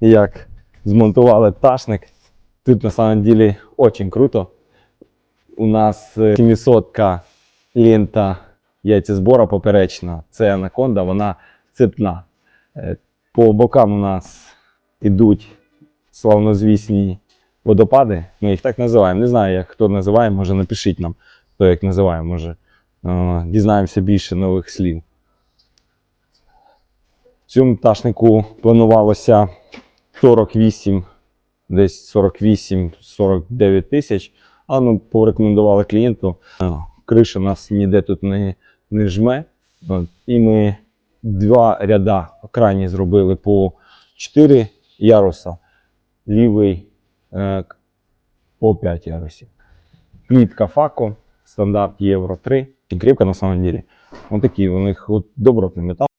як змонтували пташник. Тут на самом деле очень круто. У нас е, 700 лента яйцезбора поперечна. Це анаконда, вона цепна. Е, По бокам у нас ідуть славнозвісні водопади. Ми їх так називаємо. Не знаю, як хто називає, може напишіть нам, хто як називає, може е, дізнаємося більше нових слів. В цьому пташнику планувалося 48, десь 48-49 тисяч, але ми порекомендували клієнту. Криша нас ніде тут не, не жме. І ми два ряда крайні зробили по 4 яруса, лівий е, по 5 ярусів. Клітка Фако, стандарт Євро 3. І кріпка на самом деле. Ось такі у них от добротний метал.